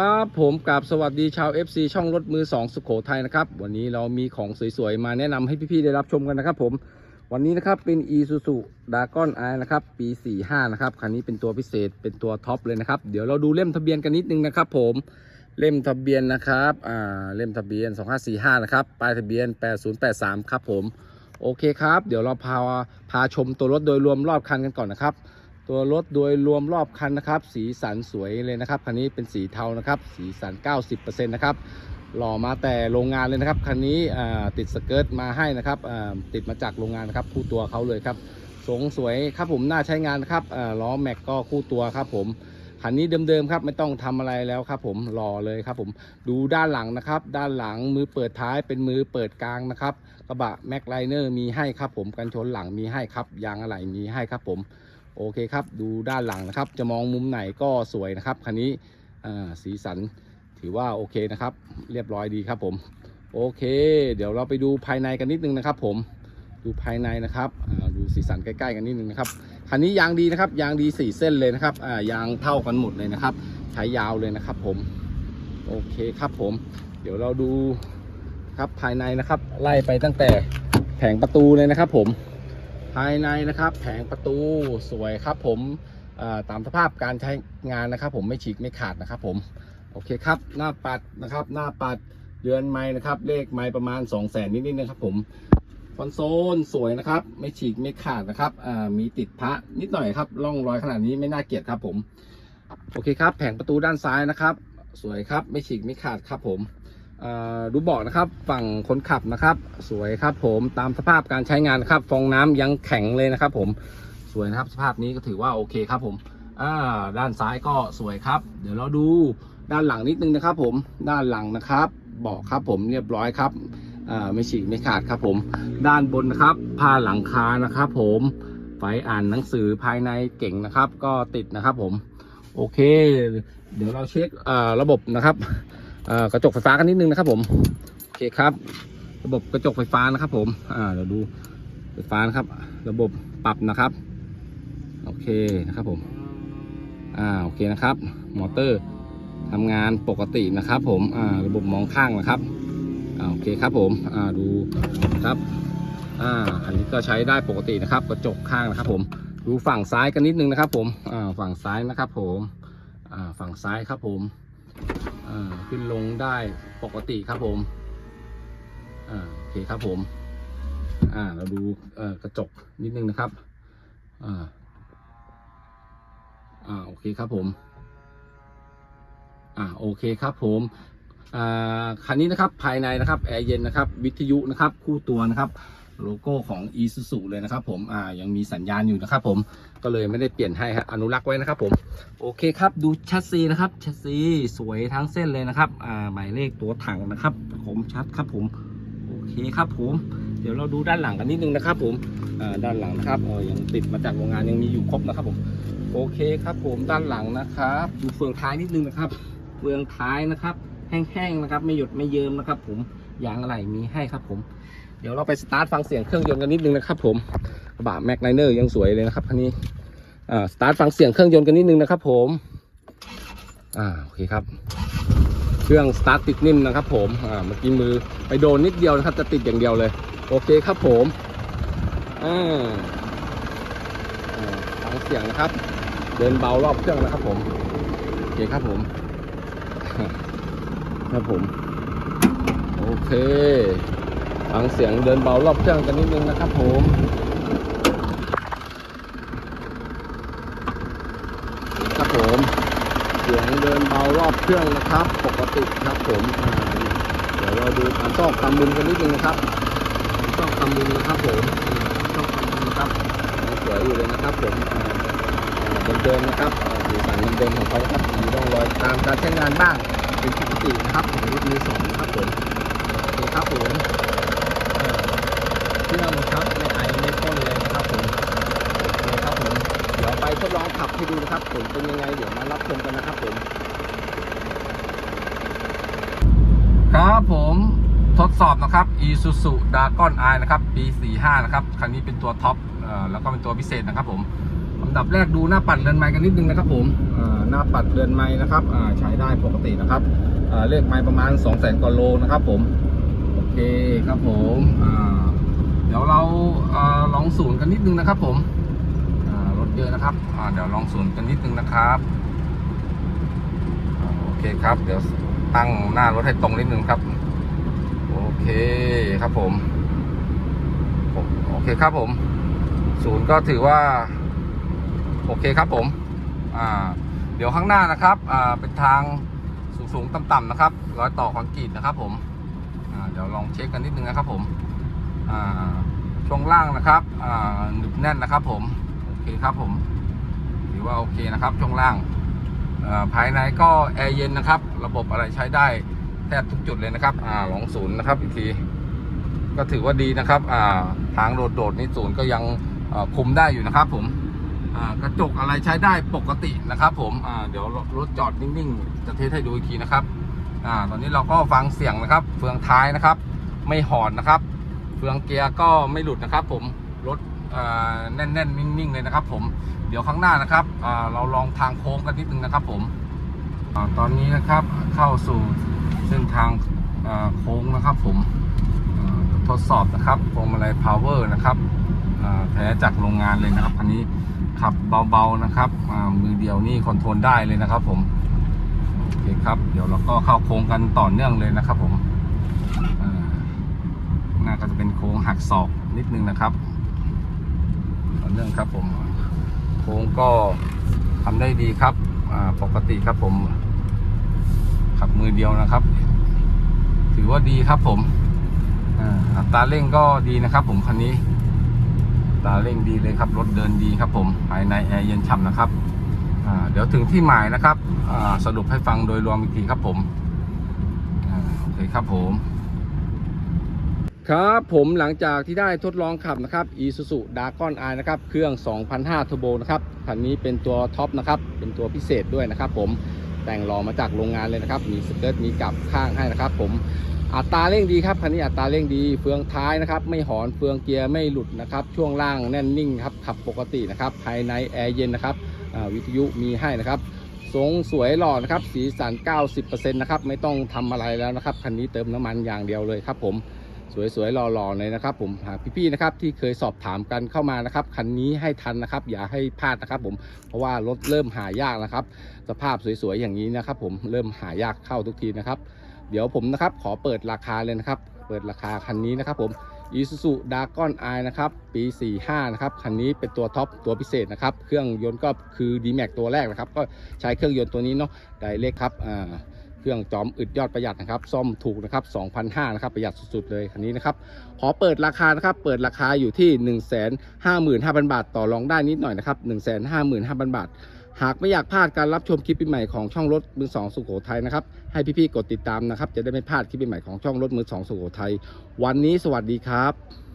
ครับผมกับสวัสดีชาว FC ช่องรถมือ 2 สุขโขทัยนะครับ วันนี้เรามีของสวยๆ มาแนะนำให้พี่ๆ ได้รับชมกันนะครับผมวันนี้นะครับเป็น Isuzu d a g o n i นะครับปี 45 นะครับคันนี้เป็นตัวพิเศษเป็นตัวท็อปเลยนะครับ เดี๋ยวเราดูเล่มทะเบียนกันนิดนึงนะครับผมเล่มทะเบียนนะครับอ่าเล่มทะเบียน 2545 นะครับป้ายทะเบียน 8083 ครับผมโอเคครับ เดี๋ยวเราพาพาชมตัวรถโดยรวมรอบคันกันก่อนนะครับ ตัวรถโดยรวมรอบคันนะครับ สีสันสวยเลยนะครับคันนี้เป็นสีเทานะครับ สีสัน 90%นะครับหล่อมาแต่โรงงานเลยนะครับคันนี้ติดสเกิร์ตมาให้นะครับติดมาจากโรงงานนะครับคู่ตัวเขาเลยครับทรงสวยครับผมน่าใช้งานนะครับล้อแม็กก็คู่ตัวครับผมคันนี้เดิมๆครับไม่ต้องทำอะไรแล้วครับผมหล่อเลยครับผมดูด้านหลังนะครับ ด้านหลังมือเปิดท้ายเป็นมือเปิดกลางนะครับกระบะแม็กไลเนอร์มีให้ครับผมกันชนหลังมีให้ครับยางอะไหล่มีให้ครับผม โอเคครับ ดูด้านหลังนะครับ จะมองมุมไหนก็สวยนะครับคันนี้สีสันถือว่าโอเคนะครับ เรียบร้อยดีครับผม โอเค เดี๋ยวเราไปดูภายในกันนิดนึงนะครับ ผมดูภายในนะครับดูสีสันใกล้ๆกันนิดนึงนะครับคันนี้ยางดีนะครับ ยางดีสี่เส้นเลยนะครับยางเท่ากันหมดเลยนะครับ ใช้ยาวเลยนะครับผมโอเคครับผม เดี๋ยวเราดูครับภายในนะครับ ไล่ไปตั้งแต่แผงประตูเลยนะครับผม ภายในนะครับแผงประตูสวยครับผมตามสภาพการใช้งานนะครับ ผมไม่ฉีกไม่ขาดนะครับ ผมโอเคครับ หน้าปัดนะครับ หน้าปัดเดือนไม้นะครับ เลขไม้ประมาณ 2 0 0แสนนิดๆนะครับ ผมคอนโซลสวยนะครับ ไม่ฉีกไม่ขาดนะครับมีติดพระนิดหน่อยครับร่องรอยขนาดนี้ไม่น่าเกลียดครับ ผม โอเคครับ แผงประตูด้านซ้ายนะครับ สวยครับไม่ฉีกไม่ขาดครับผม ดูบาะนะครับฝั่งคนขับนะครับ สวยครับผมตามสภาพการใช้งานนครับ ฟองน้ำยังแข็งเลยนะครับ ผมสวยนะครับ สภาพนี้ก็ถือว่าโอเคครับผมด้านซ้ายก็สวยครับ เดี๋ยวเราดูด้านหลังนิดนึงนะครับ ผมด้านหลังนะครับบาะครับผมเรียบร้อยครับไม่ฉีกไม่ขาดครับผม ด้านบนนะครับผ้าหลังคานะครับผมไฟอ่านหนังสือภายในเก่งนะครับ ก็ติดนะครับผม โอเค เดี๋ยวเราเช็คระบบนะครับ กระจกไฟฟ้ากันนิดนึงนะครับผมโอเคครับ ระบบกระจกไฟฟ้านะครับ ผมอ่าเดี๋ยวดูไฟฟ้านะครับ ระบบปรับนะครับ โอเคนะครับผมอ่าโอเคนะครับ มอเตอร์ทำงานปกตินะครับ ผมอ่าระบบมองข้างนะครับอ่าโอเคครับผมอ่าดูครับอ่าอันนี้ก็ใช้ได้ปกตินะครับ กระจกข้างนะครับ ผมดูฝั่งซ้ายกันนิดนึงนะครับ ผมอ่าฝั่งซ้ายนะครับ ผมอ่าฝั่งซ้ายครับผมอ่า ขึ้นลงได้ปกติครับผมอ่าโอเคครับผม อ่า เราดูกระจกนิดนึงนะครับ อ่า อ่า โอเคครับผม อ่า โอเคครับผม อ่า คันนี้นะครับ ภายในนะครับ แอร์เย็นนะครับ วิทยุนะครับ คู่ตัวนะครับ โลโก้ของ Isuzu เลยนะครับผมอ่ายังมีสัญญาณอยู่นะครับผมก็เลยไม่ได้เปลี่ยนให้ครับอนุรักษ์ไว้นะครับผมโอเคครับดูแชสซีนะครับแชสซีสวยทั้งเส้นเลยนะครับอ่าหมายเลขตัวถังนะครับผมชัดครับผมโอเคครับผม เดี๋ยวเราดูด้านหลังกันนิดนึงนะครับผมอ่าด้านหลังนะครับเออยังติดมาจากโรงงานยังมีอยู่ครบนะครับผมโอเคครับผมด้านหลังนะครับดูเฟืองท้ายนิดนึงนะครับเฟืองท้ายนะครับ แห้งๆนะครับ ไม่หยดไม่เยิ้มนะครับผม ยางอะไรมีให้ครับผม เดี๋ยวเราไปสตาร์ทฟังเสียงเครื่องยนต์กันนิดนึงนะครับผมกระบะแม็กไนเนอร์ยังสวยเลยนะครับคันนี้อ่าสตาร์ทฟังเสียงเครื่องยนต์กันนิดนึงนะครับผมอ่าโอเคครับ เครื่องสตาร์ทติดนิ่มนะครับผมอ่าเมื่อกี้มือไปโดนนิดเดียวนะครับจะติดอย่างเดียวเลย โอเคครับผมอ่าฟังเสียงนะครับ เดินเบารอบเครื่องนะครับผมโอเคครับผมครับผม โอเคฟังเสียงเดินเบารอบเครื่องกันนิดนึงนะครับผมครับผมเสียงเดินเบารอบเครื่องนะครับ ปกติครับผมเดี๋ยวเราดูการซอกตามมุมกันนิดนึงนะครับซอกตามมุมนะครับผมซอกตามมุมนะครับสวยอยู่เลยนะครับผมเดิมๆนะครับอ่าสีสันเดิมๆของเขาครับมีร่องรอยตามการใช้งานบ้างเป็นปกตินะครับของรถมือสองนะครับผม โอเครับผมเอ่อเครื่องครับไม่ไอไม่พ่นเลยนะครับผมโอเคครับผมเดี๋ยวไปทดลองขับให้ดูนะครับผลเป็นยังไงเดี๋ยวมารับชมกันนะครับผมครับผมทดสอบนะครับ Isuzu Dragon i นะครับ ปี 45 นะครับ คันนี้เป็นตัวท็อปเอ่อแล้วก็เป็นตัวพิเศษนะครับผมความดับแรกดูหน้าปัดเรือนไม้กันนิดนึงนะครับผมอ่าหน้าปัดเรือนไม้นะครับอ่าใช้ได้ปกตินะครับอ่าเลขไม้ประมาณ2 0 0 0 0 0กว่าโลนะครับผม คครับผมเดี๋ยวเราอลองศูนย์กันนิดนึงนะครับ ผมรถเยอะนะครับเดี๋ยวลองศูนย์กันนิดนึงนะครับอโอเคครับ เดี๋ยวตั้งหน้ารถให้ตรงนิดนึงครับ โอเคครับผมโอเคครับผม ศูนย์ก็ถือว่า โอเคครับผมเดี๋ยวข้างหน้านะครับเป็นทางสูงๆต่ำๆนะครับ ร้อยต่อคอนกรีตนะครับผม เดี๋ยวลองเช็คกันนิดนึงนะครับผมอ่าช่วงล่างนะครับอ่าหนึบแน่นนะครับ ผมโอเคครับผมถือว่าโอเคนะครับ ช่วงล่างภายในก็แอร์เย็นนะครับ ระบบอะไรใช้ได้แทบทุกจุดเลยนะครับอ่าลองศูนย์นะครับอีกทีก็ถือว่าดีนะครับอ่าทางโดดๆนี่ศูนย์ก็ยังคุมได้อยู่นะครับผมกระจกอะไรใช้ได้ปกตินะครับ ผมเดี๋ยวรถจอดนิ่งๆ จะเทสให้ดูอีกทีนะครับ อ่าตอนนี้เราก็ฟังเสียงนะครับ เฟืองท้ายนะครับ ไม่หอนนะครับ เฟืองเกียร์ก็ไม่หลุดนะครับ ผมรถอ่าแน่นนิ่งๆเลยนะครับ ผมเดี๋ยวข้างหน้านะครับอ่าเราลองทางโค้งกันนิดนึงนะครับ ผมอ่าตอนนี้นะครับเข้าสู่เส้นทางอ่าโค้งนะครับ ผมอ่าทดสอบนะครับพวงมาลัย power นะครับอ่าแท้จากโรงงานเลยนะครับ อันนี้ขับเบาๆนะครับอ่ามือเดียวนี่คอนโทรลได้เลยนะครับ ผม คครับเดี๋ยวเราก็เข้าโค้งกันต่อเนื่องเลยนะครับ ผมอ่าข้างหน้าก็จะเป็นโค้งหักศอกนิดนึงนะครับ ต่อเนื่องครับผม โค้งก็ทำได้ดีครับปกติครับผม ขับมือเดียวนะครับ ถือว่าดีครับผมอัตราเร่งก็ดีนะครับ ผมคันนี้ตาเร่งดีเลยครับ รถเดินดีครับผม ภายในแอร์เย็นฉ่ำนะครับ เดี๋ยวถึงที่หมายนะครับสรุปให้ฟังโดยรวมอีกทีครับผมอโอเคครับผม ครับผมหลังจากที่ได้ทดลองขับนะครับ Isuzu Dragon i นะครับ เครื่อง2,500 Turbo นะครับคันนี้เป็นตัวท็อปนะครับ เป็นตัวพิเศษด้วยนะครับผมแต่งรอมาจากโรงงานเลยนะครับ มีสเกิร์ตมีกับข้างให้นะครับ ผมอัตราเร่งดีครับคันนี้อัตราเร่งดีเฟืองท้ายนะครับ ไม่หอนเฟืองเกียร์ไม่หลุดนะครับ ช่วงล่างแน่นนิ่งครับขับปกตินะครับ ภายในแอร์เย็นนะครับ วิทยุมีให้นะครับทรงสวยหล่อนะครับสีสัน 90%นะครับไม่ต้องทำอะไรแล้วนะครับคันนี้เติมน้ำมันอย่างเดียวเลยครับผมสวยๆหล่อๆเลยนะครับ ผมหากพี่ๆนะครับที่เคยสอบถามกันเข้ามานะครับคันนี้ให้ทันนะครับ อย่าให้พลาดนะครับ ผมเพราะว่ารถเริ่มหายากนะครับ สภาพสวยๆอย่างนี้นะครับ ผมเริ่มหายากเข้าทุกทีนะครับ เดี๋ยวผมนะครับขอเปิดราคาเลยนะครับ เปิดราคาคันนี้นะครับ ผม Isuzu Dragon i นะครับ ปี 45 นะครับ คันนี้เป็นตัวท็อปตัวพิเศษนะครับ เครื่องยนต์ก็คือ D-Max ตัวแรกนะครับ ก็ใช้เครื่องยนต์ตัวนี้เนาะไดเล็กครับอ่าเครื่องจอมอึดยอดประหยัดนะครับ ซ่อมถูกนะครับ2,500นะครับ ประหยัดสุดๆเลยคันนี้นะครับ ขอเปิดราคานะครับ เปิดราคาอยู่ที่ 1 5 5 0 0 0 บาท ต่อรองได้นิดหน่อยนะครับ 155,000 บาท หากไม่อยากพลาดการรับชมคลิปใหม่ของช่องรถมือสองสุโขทัยนะครับ ให้พี่ๆกดติดตามนะครับ จะได้ไม่พลาดคลิปใหม่ของช่องรถมือสองสุโขทัยวันนี้สวัสดีครับ